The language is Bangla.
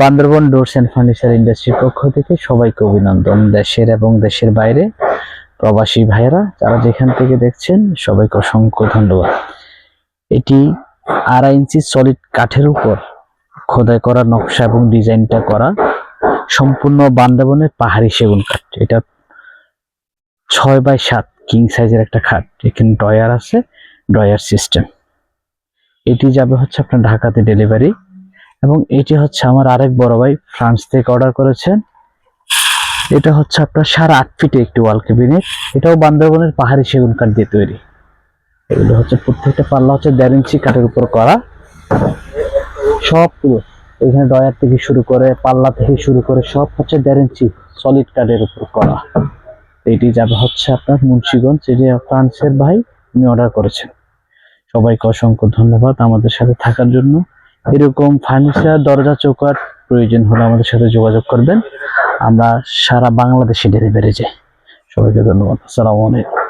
বান্দরবন ডোরস অ্যান্ড ফার্নিচার ইন্ডাস্ট্রির পক্ষ থেকে সবাইকে অভিনন্দন। দেশের এবং দেশের বাইরে প্রবাসী ভাইয়েরা, যারা যেখান থেকে দেখছেন, সবাইকে অসংখ্য ধন্যবাদ। এটি আড়াই ইঞ্চি সলিড কাঠের উপর খোদাই করা নকশা এবং ডিজাইনটা করা সম্পূর্ণ বান্দরবনের পাহাড়ি সেগুন কাঠ। এটা ছয় বাই সাত কিং সাইজের একটা খাট। এখানে ডয়ার আছে ডয়ার সিস্টেম। এটি যাবে হচ্ছে আপনার ঢাকাতে ডেলিভারি এবং এটি হচ্ছে আমার আরেক বড় ভাই ফ্রান্স থেকে অর্ডার করেছেন। এটা হচ্ছে আপনার সাড়ে আট ফিটে একটি ওয়াল ক্যাবিনেট। এটাও বান্দরবনের পাহাড়ি সেগুন কাঠ দিয়ে তৈরি। এগুলো হচ্ছে প্রত্যেকটা পাল্লা হচ্ছে দেড় ইঞ্চি কাঠের উপর করা। সবগুলো এখানে ডয়ার থেকে শুরু করে, পাল্লা থেকে শুরু করে সব হচ্ছে দেড় ইঞ্চি সলিড কাঠের উপর করা। এটি যাবে হচ্ছে আপনার মুন্সিগঞ্জ, এটি ফ্রান্সের ভাই, উনি অর্ডার করেছেন। সবাইকে অসংখ্য ধন্যবাদ আমাদের সাথে থাকার জন্য। এরকম ফার্নিচার দরজা চৌকাট প্রয়োজন হলে আমাদের সাথে যোগাযোগ করবেন। আমরা সারা বাংলাদেশে ডেলিভারি যাই সবাইকে ধন্যবাদ। আসসালামু আলাইকুম।